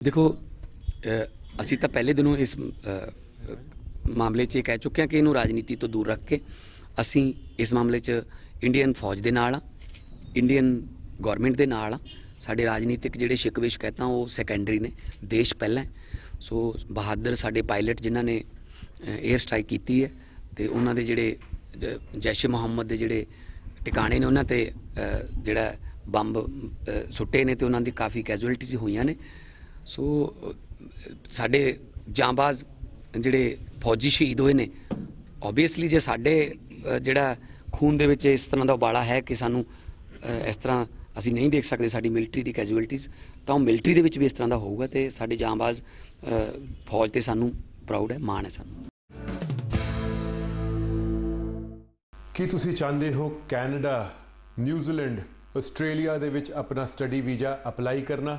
ਦੇਖੋ ਅਸੀਂ ਤਾਂ ਪਹਿਲੇ ਦਿਨੋਂ ਇਸ ਮਾਮਲੇ 'ਚ ਇਹ ਕਹਿ ਚੁੱਕੇ ਹਾਂ ਕਿ ਇਹਨੂੰ ਰਾਜਨੀਤੀ ਤੋਂ ਦੂਰ ਰੱਖ ਕੇ ਅਸੀਂ ਇਸ ਮਾਮਲੇ 'ਚ ਇੰਡੀਅਨ ਫੌਜ ਦੇ ਨਾਲ ਆ ਇੰਡੀਅਨ ਗਵਰਨਮੈਂਟ ਦੇ ਨਾਲ ਆ ਸਾਡੇ ਰਾਜਨੀਤਿਕ ਜਿਹੜੇ ਸ਼ਿਕਵੇ ਸ਼ਿਕਾਇਤਾਂ ਉਹ ਸੈਕੰਡਰੀ ਨੇ, ਦੇਸ਼ ਪਹਿਲਾਂ ਸੋ ਬਹਾਦਰ ਸਾਡੇ ਪਾਇਲਟ ਜਿਨ੍ਹਾਂ ਨੇ 에ਅਰ ਸਟ੍ਰਾਈਕ ਕੀਤੀ ਹੈ ਤੇ ਉਹਨਾਂ ਦੇ ਜਿਹੜੇ, ਜ- ਜੈਸ਼ ਮੁਹੰਮਦ ਦੇ ਜਿਹੜੇ ਟਿਕਾਣੇ ਨੇ ਉਹਨਾਂ ਤੇ ਜਿਹੜਾ ਬੰਬ ਸੁੱਟੇ ਨੇ ਤੇ ਉਹਨਾਂ ਦੀ ਕਾਫੀ ਕੈਜੂਅਲਟੀਜ਼ ਹੋਈਆਂ ਨੇ। ਸੋ, ਸਾਡੇ ਜਾਂਬਾਜ਼ ਜਿਹੜੇ ਫੌਜੀ ਸ਼ਹੀਦ ਹੋਏ ਨੇ ਓਬਵੀਅਸਲੀ ਜੇ ਸਾਡੇ ਜਿਹੜਾ ਖੂਨ ਦੇ ਵਿੱਚ ਇਸ ਤਰ੍ਹਾਂ ਦਾ ਉਬਾਲਾ ਹੈ ਕਿ ਸਾਨੂੰ ਇਸ ਤਰ੍ਹਾਂ ਅਸੀਂ ਨਹੀਂ ਦੇਖ ਸਕਦੇ ਸਾਡੀ ਮਿਲਟਰੀ ਦੀ ਕੈਜੂਅਲਟੀਜ਼ ਤਾਂ ਉਹ ਮਿਲਟਰੀ ਦੇ ਵਿੱਚ ਵੀ ਇਸ ਤਰ੍ਹਾਂ ਦਾ ਹੋਊਗਾ ਤੇ ਸਾਡੇ ਜਾਂਬਾਜ਼ ਫੌਜ ਤੇ ਸਾਨੂੰ ਪ੍ਰਾਊਡ ਹੈ, ਮਾਣ ਹੈ ਸਾਨੂੰ। ਕੀ ਤੁਸੀਂ ਚਾਹੁੰਦੇ ਹੋ ਕੈਨੇਡਾ, ਨਿਊਜ਼ੀਲੈਂਡ, ਆਸਟ੍ਰੇਲੀਆ ਦੇ ਵਿੱਚ ਆਪਣਾ ਸਟੱਡੀ ਵੀਜ਼ਾ ਅਪਲਾਈ ਕਰਨਾ?